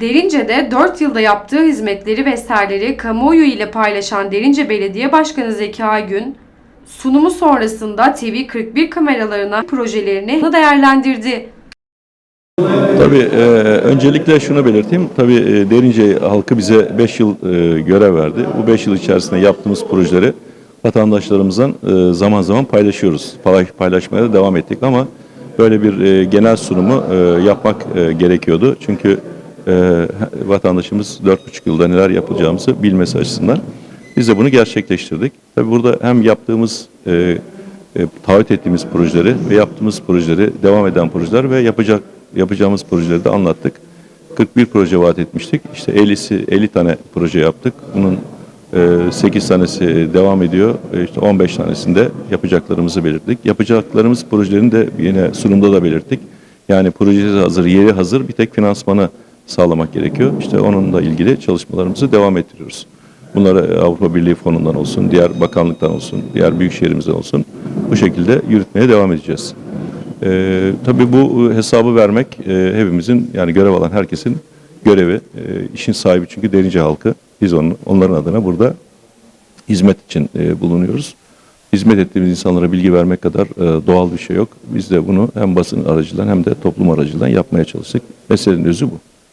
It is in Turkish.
Derince'de 4 yılda yaptığı hizmetleri ve eserleri kamuoyu ile paylaşan Derince Belediye Başkanı Zeki Aygün, sunumu sonrasında TV41 kameralarına projelerini değerlendirdi. Tabii e, öncelikle şunu belirteyim. Tabii e, Derince halkı bize 5 yıl e, görev verdi. Bu 5 yıl içerisinde yaptığımız projeleri vatandaşlarımızdan e, zaman zaman paylaşıyoruz. Paylaş, paylaşmaya da devam ettik ama böyle bir e, genel sunumu e, yapmak e, gerekiyordu. Çünkü e, vatandaşımız 4,5 yılda neler yapacağımızı bilmesi açısından biz de bunu gerçekleştirdik. Tabii burada hem yaptığımız e, e, taahhüt ettiğimiz projeleri ve yaptığımız projeleri, devam eden projeler ve yapacak yapacağımız projeleri de anlattık. 41 proje vaat etmiştik. İşte 50'si 50 tane proje yaptık. Bunun e, 8 tanesi devam ediyor. E, işte 15 tanesinde yapacaklarımızı belirttik. Yapacaklarımız projelerini de yine sunumda da belirttik. Yani projesi hazır, yeri hazır. Bir tek finansmanı sağlamak gerekiyor. İşte onunla ilgili çalışmalarımızı devam ettiriyoruz. Bunları Avrupa Birliği fonundan olsun, diğer bakanlıktan olsun, diğer büyük şehrimizden olsun bu şekilde yürütmeye devam edeceğiz. Ee, tabii bu hesabı vermek e, hepimizin yani görev alan herkesin görevi. E, işin sahibi çünkü derince halkı. Biz onun, onların adına burada hizmet için e, bulunuyoruz. Hizmet ettiğimiz insanlara bilgi vermek kadar e, doğal bir şey yok. Biz de bunu hem basın aracılığıyla hem de toplum aracılığıyla yapmaya çalıştık. Meselenin özü bu.